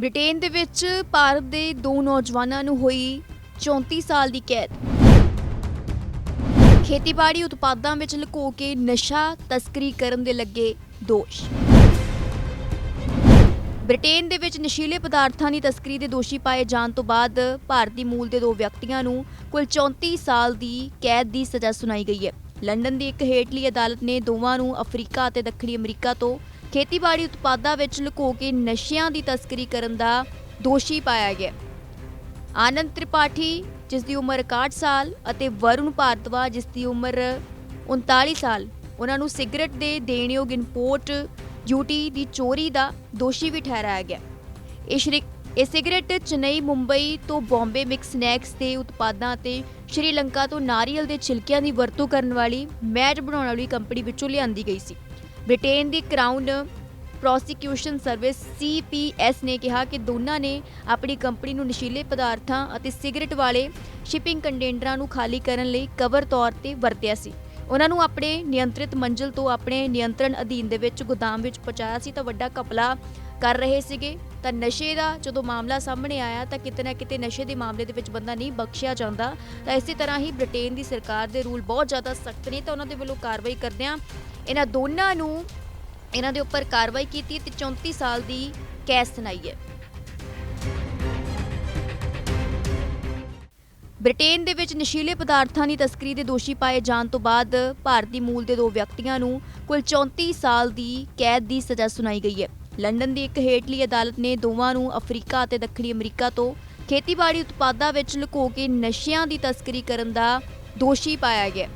Britain ਦੇ ਵਿੱਚ ਭਾਰਤ ਦੇ ਦੋ ਨੌਜਵਾਨਾਂ ਨੂੰ ਹੋਈ 34 ਸਾਲ ਦੀ ਕੈਦ। ਖੇਤੀਬਾੜੀ ਉਤਪਾਦਾਂ ਵਿੱਚ ਲੁਕੋ ਕੇ ਨਸ਼ਾ ਤਸਕਰੀ ਕਰਨ ਦੇ ਲੱਗੇ ਦੋਸ਼। ਬ੍ਰਿਟੇਨ ਦੇ ਵਿੱਚ ਨਸ਼ੀਲੇ ਪਦਾਰਥਾਂ ਦੀ ਤਸਕਰੀ ਦੇ ਦੋਸ਼ੀ ਪਾਏ ਜਾਣ ਤੋਂ ਬਾਅਦ ਭਾਰਤੀ ਮੂਲ ਦੇ ਦੋ ਵਿਅਕਤੀਆਂ ਨੂੰ ਕੁੱਲ 34 ਸਾਲ ਦੀ ਕੈਦ ਦੀ ਸਜ਼ਾ ਸੁਣਾਈ ਗਈ ਹੈ। ਲੰਡਨ ਦੀ ਇੱਕ ਹੇਠਲੀ ਅਦਾਲਤ ਨੇ ਦੋਵਾਂ ਨੂੰ ਅਫਰੀਕਾ ਅਤੇ ਦੱਖਣੀ ਅਮਰੀਕਾ ਤੋਂ ਖੇਤੀਬਾੜੀ ਉਤਪਾਦਾਂ ਵਿੱਚ ਲੁਕੋ ਕੇ ਨਸ਼ਿਆਂ ਦੀ ਤਸਕਰੀ ਕਰਨ ਦਾ ਦੋਸ਼ੀ ਪਾਇਆ ਗਿਆ। ਆਨੰਦ ਤ੍ਰਿਪਾਠੀ ਜਿਸ ਦੀ ਉਮਰ 61 ਸਾਲ ਅਤੇ ਵਰੁਣ ਭਾਰਤਵਾ ਜਿਸ ਦੀ ਉਮਰ 39 ਸਾਲ, ਉਹਨਾਂ ਨੂੰ ਸਿਗਰਟ ਦੇ ਦੇਣਯੋਗ ਇੰਪੋਰਟ ਡਿਊਟੀ ਦੀ ਚੋਰੀ ਦਾ ਦੋਸ਼ੀ ਵੀ ਠਹਿਰਾਇਆ ਗਿਆ। ਇਹ ਸ਼੍ਰੀ, ਇਹ ਸਿਗਰਟ ਚੇਨਈ, ਮੁੰਬਈ ਤੋਂ ਬੰਬੇ ਮਿਕਸ ਸਨੈਕਸ ਦੇ ਉਤਪਾਦਾਂ ਅਤੇ ਸ਼੍ਰੀਲੰਕਾ ਤੋਂ ਨਾਰੀਅਲ ਦੇ ਛਿਲਕਿਆਂ ਦੀ ਵਰਤੋਂ ਕਰਨ ਵਾਲੀ ਮੈਟ ਬਣਾਉਣ ਵਾਲੀ ਕੰਪਨੀ ਵਿੱਚੋਂ ਲਿਆਂਦੀ ਗਈ ਸੀ। ਬ੍ਰਿਟੇਨ ਦੀ ਕਰਾਊਨ ਪ੍ਰੋਸੀਕਿਊਸ਼ਨ ਸਰਵਿਸ CPS ਨੇ ਕਿਹਾ ਕਿ ਦੋਨਾਂ ਨੇ ਆਪਣੀ ਕੰਪਨੀ ਨੂੰ ਨਸ਼ੀਲੇ ਪਦਾਰਥਾਂ ਅਤੇ ਸਿਗਰਟ ਵਾਲੇ ਸ਼ਿਪਿੰਗ ਕੰਟੇਨਰਾਂ ਨੂੰ ਖਾਲੀ ਕਰਨ ਲਈ ਕਵਰ ਤੌਰ ਤੇ ਵਰਤਿਆ ਸੀ। ਉਹਨਾਂ ਨੂੰ ਆਪਣੇ ਨਿਯੰਤਰਿਤ ਮੰਜ਼ਿਲ ਤੋਂ ਆਪਣੇ ਨਿਯੰਤਰਣ ਅਧੀਨ ਦੇ ਵਿੱਚ ਗੋਦਾਮ ਵਿੱਚ ਪਹੁੰਚਾਇਆ ਸੀ ਤਾਂ ਵੱਡਾ ਕਪਲਾ ਕਰ ਰਹੇ ਸੀਗੇ। ਤਾਂ ਨਸ਼ੇ ਦਾ ਜਦੋਂ ਮਾਮਲਾ ਸਾਹਮਣੇ ਆਇਆ ਤਾਂ ਕਿਤੇ ਨਾ ਕਿਤੇ ਨਸ਼ੇ ਦੇ ਮਾਮਲੇ ਦੇ ਵਿੱਚ ਬੰਦਾ ਨਹੀਂ ਬਖਸ਼ਿਆ ਜਾਂਦਾ। ਤਾਂ ਇਸੇ ਤਰ੍ਹਾਂ ਹੀ ਬ੍ਰਿਟੇਨ ਦੀ ਸਰਕਾਰ ਦੇ ਰੂਲ ਬਹੁਤ ਜ਼ਿਆਦਾ ਸਖਤ ਨੇ ਤਾਂ ਉਹਨਾਂ ਦੇ ਵੱਲੋਂ ਕਾਰਵਾਈ ਕਰਦਿਆਂ ਇਹਨਾਂ ਦੋਨਾਂ ਨੂੰ ਇਹਨਾਂ ਦੇ ਉੱਪਰ ਕਾਰਵਾਈ ਕੀਤੀ ਤੇ 34 ਸਾਲ ਦੀ ਕੈਦ ਸੁਣਾਈ ਹੈ। ਬ੍ਰਿਟੇਨ ਦੇ ਵਿੱਚ ਨਸ਼ੀਲੇ ਪਦਾਰਥਾਂ ਦੀ ਤਸਕਰੀ ਦੇ ਦੋਸ਼ੀ ਪਾਏ ਜਾਣ ਤੋਂ ਬਾਅਦ ਭਾਰਤੀ ਮੂਲ ਦੇ ਦੋ ਵਿਅਕਤੀਆਂ ਨੂੰ ਕੁੱਲ 34 ਸਾਲ ਦੀ ਕੈਦ ਦੀ ਸਜ਼ਾ ਸੁਣਾਈ ਗਈ ਹੈ। ਲੰਡਨ ਦੀ ਇੱਕ ਹੇਠਲੀ ਅਦਾਲਤ ਨੇ ਦੋਵਾਂ ਨੂੰ ਅਫਰੀਕਾ ਅਤੇ ਦੱਖਣੀ ਅਮਰੀਕਾ ਤੋਂ ਖੇਤੀਬਾੜੀ ਉਤਪਾਦਾਂ ਵਿੱਚ ਲੁਕੋ ਕੇ ਨਸ਼ਿਆਂ ਦੀ ਤਸਕਰੀ ਕਰਨ ਦਾ ਦੋਸ਼ੀ ਪਾਇਆ ਗਿਆ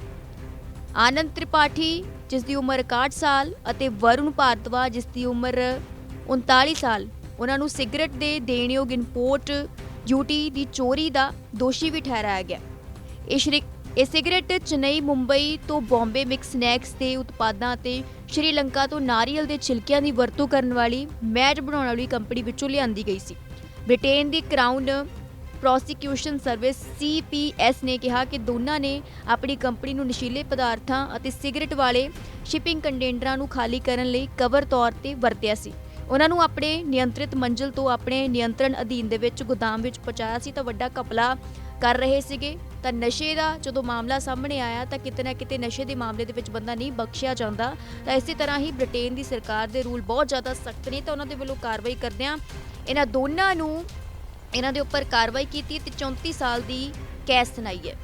ਆਨੰਦ ਤ੍ਰਿਪਾਠੀ ਜਿਸ ਦੀ ਉਮਰ 61 ਸਾਲ ਅਤੇ ਵਰੁਣ ਭਾਰਤਵਾ ਜਿਸ ਦੀ ਉਮਰ 39 ਸਾਲ, ਉਹਨਾਂ ਨੂੰ ਸਿਗਰਟ ਦੇ ਦੇਣਯੋਗ ਇੰਪੋਰਟ ਡਿਊਟੀ ਦੀ ਚੋਰੀ ਦਾ ਦੋਸ਼ੀ ਵੀ ਠਹਿਰਾਇਆ ਗਿਆ। ਇਹ ਸ਼੍ਰੀ, ਇਹ ਸਿਗਰਟ ਚੇਨਈ, ਮੁੰਬਈ ਤੋਂ ਬੰਬੇ ਮਿਕਸ ਸਨੈਕਸ ਦੇ ਉਤਪਾਦਾਂ ਅਤੇ ਸ਼੍ਰੀਲੰਕਾ ਤੋਂ ਨਾਰੀਅਲ ਦੇ ਛਿਲਕਿਆਂ ਦੀ ਵਰਤੋਂ ਕਰਨ ਵਾਲੀ ਮੈਟ ਬਣਾਉਣ ਵਾਲੀ ਕੰਪਨੀ ਵਿੱਚੋਂ ਲਿਆਂਦੀ ਗਈ ਸੀ। ਬ੍ਰਿਟੇਨ ਦੀ ਕਰਾਊਨ ਪ੍ਰੋਸੀਕਿਊਸ਼ਨ ਸਰਵਿਸ CPS ਨੇ ਕਿਹਾ ਕਿ ਦੋਨਾਂ ਨੇ ਆਪਣੀ ਕੰਪਨੀ ਨੂੰ ਨਸ਼ੀਲੇ ਪਦਾਰਥਾਂ ਅਤੇ ਸਿਗਰਟ ਵਾਲੇ ਸ਼ਿਪਿੰਗ ਕੰਟੇਨਰਾਂ ਨੂੰ ਖਾਲੀ ਕਰਨ ਲਈ ਕਵਰ ਤੌਰ ਤੇ ਵਰਤਿਆ ਸੀ। ਉਹਨਾਂ ਨੂੰ ਆਪਣੇ ਨਿਯੰਤਰਿਤ ਮੰਜ਼ਿਲ ਤੋਂ ਆਪਣੇ ਨਿਯੰਤਰਣ ਅਧੀਨ ਦੇ ਵਿੱਚ ਗੋਦਾਮ ਵਿੱਚ ਪਹੁੰਚਾਇਆ ਸੀ ਤਾਂ ਵੱਡਾ ਕਪਲਾ ਕਰ ਰਹੇ ਸੀਗੇ। ਤਾਂ ਨਸ਼ੇ ਦਾ ਜਦੋਂ ਮਾਮਲਾ ਸਾਹਮਣੇ ਆਇਆ ਤਾਂ ਕਿਤੇ ਨਾ ਕਿਤੇ ਨਸ਼ੇ ਦੇ ਮਾਮਲੇ ਦੇ ਵਿੱਚ ਬੰਦਾ ਨਹੀਂ ਬਖਸ਼ਿਆ ਜਾਂਦਾ। ਤਾਂ ਇਸੇ ਤਰ੍ਹਾਂ ਹੀ ਬ੍ਰਿਟੇਨ ਦੀ ਸਰਕਾਰ ਦੇ ਰੂਲ ਬਹੁਤ ਜ਼ਿਆਦਾ ਸਖਤ ਨੇ ਤਾਂ ਉਹਨਾਂ ਦੇ ਵੱਲੋਂ ਕਾਰਵਾਈ ਕਰਦਿਆਂ ਇਹਨਾਂ ਦੋਨਾਂ ਨੂੰ ਇਹਨਾਂ ਦੇ ਉੱਪਰ ਕਾਰਵਾਈ ਕੀਤੀ ਤੇ 34 ਸਾਲ ਦੀ ਕੈਦ ਸੁਣਾਈ ਹੈ।